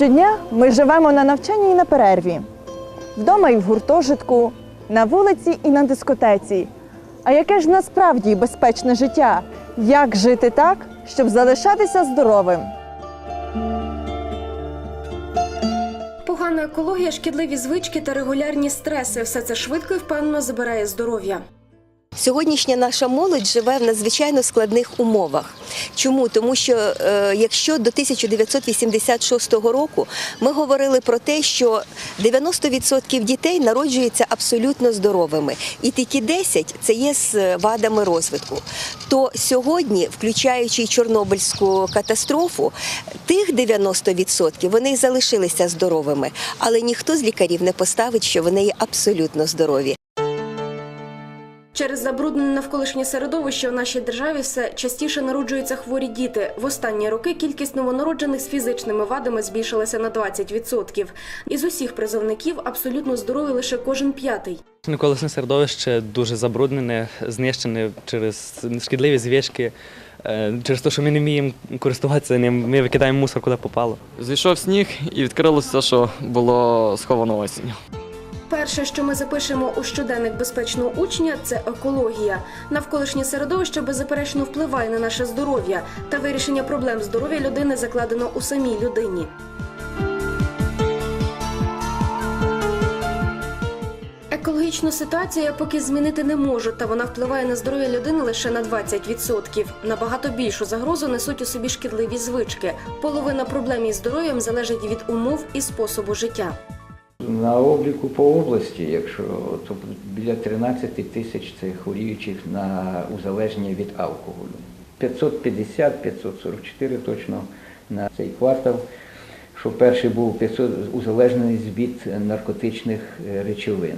Щодня ми живемо на навчанні і на перерві, вдома і в гуртожитку, на вулиці і на дискотеці. А яке ж насправді безпечне життя? Як жити так, щоб залишатися здоровим? Погана екологія, шкідливі звички та регулярні стреси все це швидко і впевнено забирає здоров'я. Сьогоднішня наша молодь живе в надзвичайно складних умовах. Чому? Тому що е, якщо до 1986 року ми говорили про те, що 90% дітей народжуються абсолютно здоровими, і тільки 10% – це є з вадами розвитку, то сьогодні, включаючи Чорнобильську катастрофу, тих 90% вони залишилися здоровими, але ніхто з лікарів не поставить, що вони є абсолютно здорові. Через забруднене навколишнє середовище в нашій державі все частіше народжуються хворі діти. В останні роки кількість новонароджених з фізичними вадами збільшилася на 20%. Із усіх призовників абсолютно здоровий лише кожен п'ятий. Навколишнє середовище дуже забруднене, знищене через шкідливі зв'язки, е, через те, що ми не вміємо користуватися ним, ми викидаємо мусор, куди попало. Зійшов сніг і відкрилося що було сховано осінню. Перше, що ми запишемо у щоденник безпечного учня, це екологія. Навколишнє середовище беззаперечно впливає на наше здоров'я, та вирішення проблем здоров'я людини закладено у самій людині. Екологічну ситуацію я поки змінити не можу, та вона впливає на здоров'я людини лише на 20%. Набагато більшу загрозу несуть у собі шкідливі звички. Половина проблем із здоров'ям залежить від умов і способу життя. На обліку по області, якщо то біля 13 тисяч це хворіючих на узалежнення від алкоголю. 550-544 точно на цей квартал. Що перший був 500 узалежненість від наркотичних е, речовин.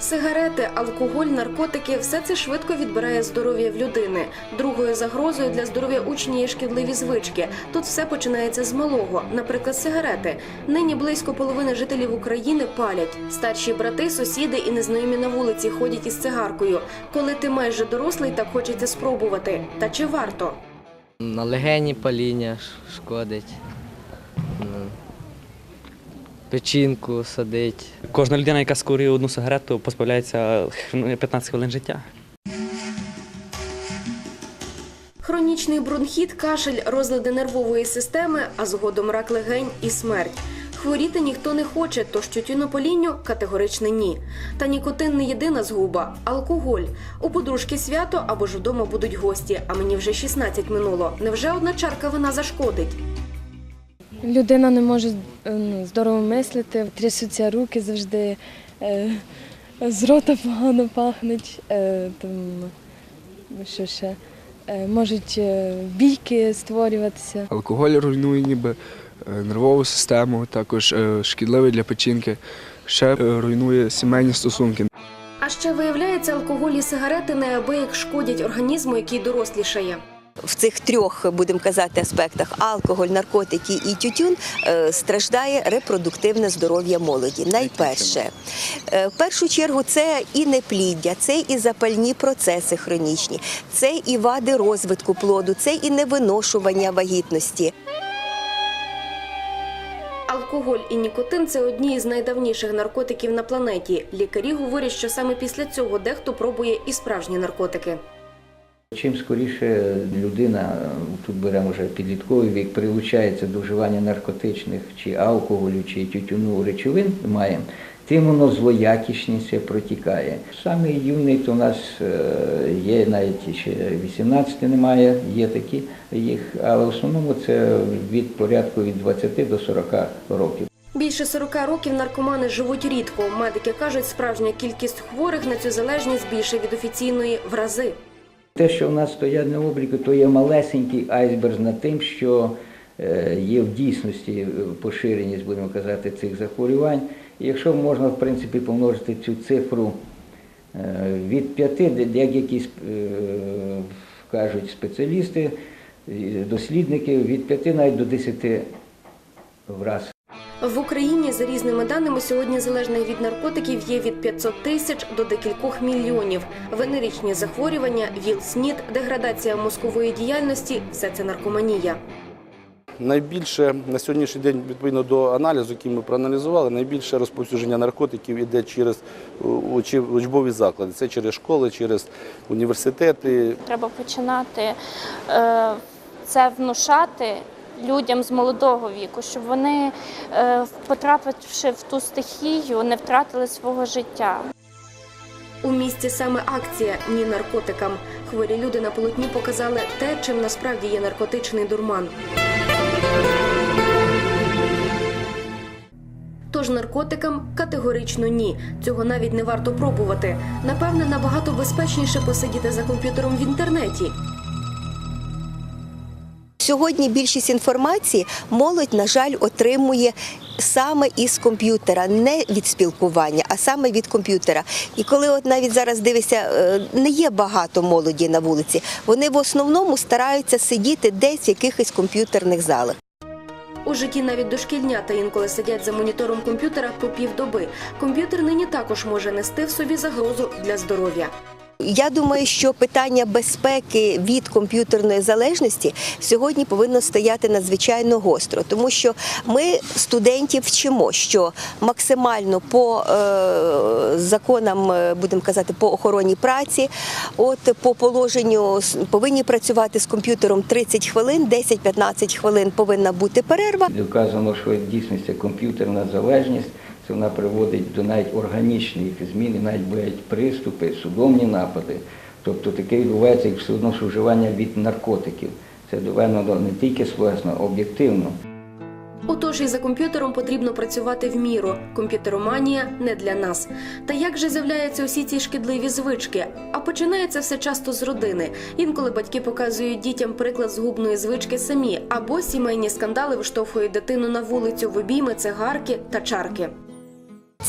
Сигарети, алкоголь, наркотики все це швидко відбирає здоров'я в людини. Другою загрозою для здоров'я учня є шкідливі звички. Тут все починається з малого. Наприклад, сигарети. Нині близько половини жителів України палять. Старші брати, сусіди і незнайомі на вулиці ходять із цигаркою. Коли ти майже дорослий, так хочеться спробувати. Та чи варто? На легені паління шкодить. Ну, Печінку садить. Кожна людина, яка скурює одну сигарету, позбавляється 15 хвилин життя. Хронічний бронхіт, кашель, розлади нервової системи, а згодом рак легень і смерть. Хворіти ніхто не хоче, тож тютюнопалінню категорично ні. Та нікотин не єдина згуба, алкоголь. У подружки свято або ж вдома будуть гості, а мені вже 16 минуло. Невже одна чарка вина зашкодить? Людина не може е, ну, здорово мислити, трясуться руки завжди, е, з рота погано пахнуть, е, там, що ще, можуть бійки створюватися. Алкоголь руйнує ніби нервову систему, також шкідливий для печінки, ще руйнує сімейні стосунки. А ще виявляється, алкоголь і сигарети неабияк шкодять організму, який дорослішає. В цих трьох, будемо казати, аспектах алкоголь, наркотики і тютюн е, страждає репродуктивне здоров'я молоді. Найперше, Е, в першу чергу, це і непліддя, це і запальні процеси хронічні, це і вади розвитку плоду, це і невиношування вагітності. Алкоголь і нікотин це одні із найдавніших наркотиків на планеті. Лікарі говорять, що саме після цього дехто пробує і справжні наркотики. Чим скоріше людина, тут беремо вже підлітковий вік, прилучається до вживання наркотичних чи алкоголю, чи тютюну речовин має, тим воно злоякісніше протікає. Саме юний то у нас е, є навіть ще 18 немає, є такі їх, але в основному це від порядку від 20 до 40 років. Більше 40 років наркомани живуть рідко. Медики кажуть, справжня кількість хворих на цю залежність більше від офіційної в рази. Те, що в нас стоять на обліку, то є малесенький айсберг над тим, що е, є в дійсності е, поширеність, будемо казати, цих захворювань. І якщо можна, в принципі, помножити цю цифру е, від п'яти, як якісь кажуть спеціалісти, дослідники, від п'яти навіть до десяти в раз. В Україні за різними даними сьогодні залежних від наркотиків є від 500 тисяч до декількох мільйонів. Венеричні захворювання, ВІЛ-СНІД, деградація мозкової діяльності все це наркоманія. найбільше на сьогоднішній день, відповідно до аналізу, який ми проаналізували, найбільше розповсюдження наркотиків іде через е, учбові заклади. Це через школи, через університети, Треба починати е, це внушати людям з молодого віку, щоб вони, е, потрапивши в ту стихію, не втратили свого життя. У місті саме акція Ні наркотикам. Хворі люди на полотні показали те, чим насправді є наркотичний дурман. Тож наркотикам категорично ні. Цього навіть не варто пробувати. Напевне, набагато безпечніше посидіти за комп'ютером в інтернеті. Сьогодні більшість інформації молодь, на жаль, отримує саме із комп'ютера, не від спілкування, а саме від комп'ютера. І коли от навіть зараз дивишся, е, не є багато молоді на вулиці, вони в основному стараються сидіти десь в якихось комп'ютерних залах. У житті навіть дошкільнята інколи сидять за монітором комп'ютера по півдоби. Комп'ютер нині також може нести в собі загрозу для здоров'я. Я думаю, що питання безпеки від комп'ютерної залежності сьогодні повинно стояти надзвичайно гостро, тому що ми студентів вчимо, що максимально по е, законам, е, будемо казати, по охороні праці, от по положенню повинні працювати з комп'ютером 30 хвилин, 10-15 хвилин повинна бути перерва. Вказано, що дійсно комп'ютерна залежність, це вона приводить до навіть органічних змін, і навіть бувають приступи, судомні напади. Тобто таке відбувається як все одно що від наркотиків. Це доведено не тільки словесно, а об'єктивно. Отож, і за комп'ютером потрібно працювати в міру. Комп'ютероманія не для нас. Та як же з'являються усі ці шкідливі звички? А починається все часто з родини. Інколи батьки показують дітям приклад згубної звички самі, або сімейні скандали виштовхують дитину на вулицю в обійми, цигарки та чарки.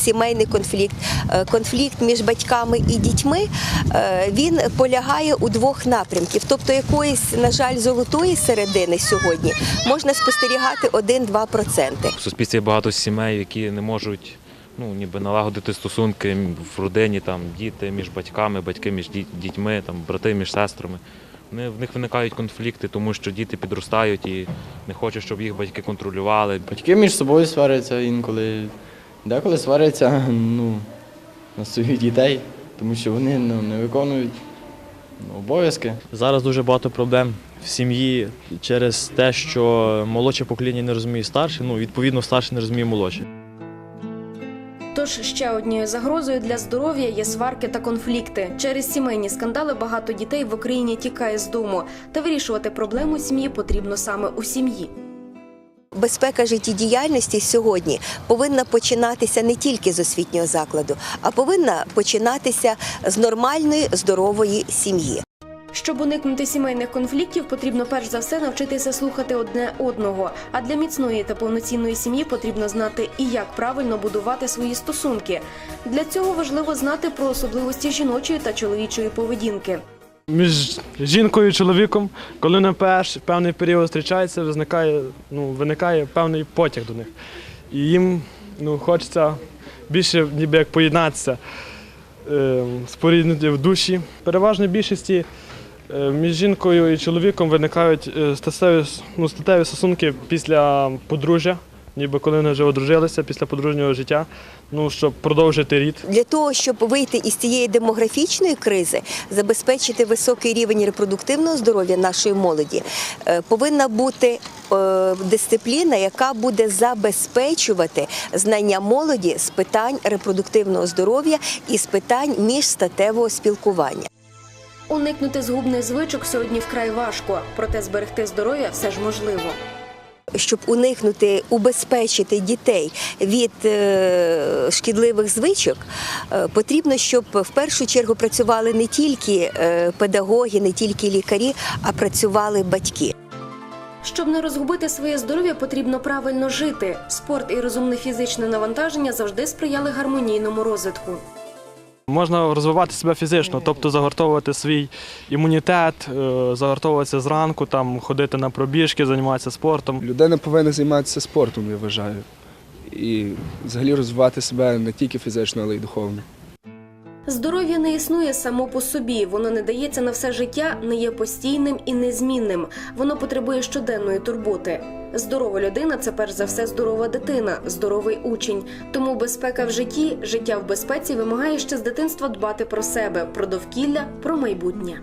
Сімейний конфлікт, е, конфлікт між батьками і дітьми, е, він полягає у двох напрямків. Тобто якоїсь, на жаль, золотої середини сьогодні можна спостерігати 1-2%. В суспільстві багато сімей, які не можуть ну, ніби налагодити стосунки в родині, там, діти між батьками, батьки між діт- дітьми, там, брати між сестрами. Вони, в них виникають конфлікти, тому що діти підростають і не хочуть, щоб їх батьки контролювали. Батьки між собою сваряться інколи. Деколи сваряться ну, на своїх дітей, тому що вони ну, не виконують ну, обов'язки. Зараз дуже багато проблем в сім'ї через те, що молодше покоління не розуміє старше, ну відповідно старше не розуміє молодше. Тож ще однією загрозою для здоров'я є сварки та конфлікти. Через сімейні скандали багато дітей в Україні тікає з дому. Та вирішувати проблему сім'ї потрібно саме у сім'ї. Безпека життєдіяльності сьогодні повинна починатися не тільки з освітнього закладу, а повинна починатися з нормальної здорової сім'ї. Щоб уникнути сімейних конфліктів, потрібно перш за все навчитися слухати одне одного. А для міцної та повноцінної сім'ї потрібно знати і як правильно будувати свої стосунки. Для цього важливо знати про особливості жіночої та чоловічої поведінки. Між жінкою і чоловіком, коли на перш певний період зустрічаються, виникає, ну, виникає певний потяг до них. І їм ну, хочеться більше ніби як поєднатися, е, споріднити в душі. Переважно більшості е, між жінкою і чоловіком виникають е, статеві, ну, статеві стосунки після подружжя, ніби коли вони вже одружилися після подружнього життя, ну, щоб продовжити рід. Для того, щоб вийти із цієї демографічної кризи, забезпечити високий рівень репродуктивного здоров'я нашої молоді, е, повинна бути е, дисципліна, яка буде забезпечувати знання молоді з питань репродуктивного здоров'я і з питань міжстатевого спілкування. Уникнути згубних звичок сьогодні вкрай важко, проте зберегти здоров'я все ж можливо. Щоб уникнути, убезпечити дітей від е, шкідливих звичок, е, потрібно, щоб в першу чергу працювали не тільки е, педагоги, не тільки лікарі, а працювали батьки. Щоб не розгубити своє здоров'я, потрібно правильно жити. Спорт і розумне фізичне навантаження завжди сприяли гармонійному розвитку. Можна розвивати себе фізично, тобто загортовувати свій імунітет, е, загортовуватися зранку, там, ходити на пробіжки, займатися спортом. Людина повинна займатися спортом, я вважаю. І взагалі розвивати себе не тільки фізично, але й духовно. Здоров'я не існує само по собі, воно не дається на все життя, не є постійним і незмінним. Воно потребує щоденної турботи. Здорова людина це перш за все здорова дитина, здоровий учень. Тому безпека в житті, життя в безпеці вимагає ще з дитинства дбати про себе, про довкілля, про майбутнє.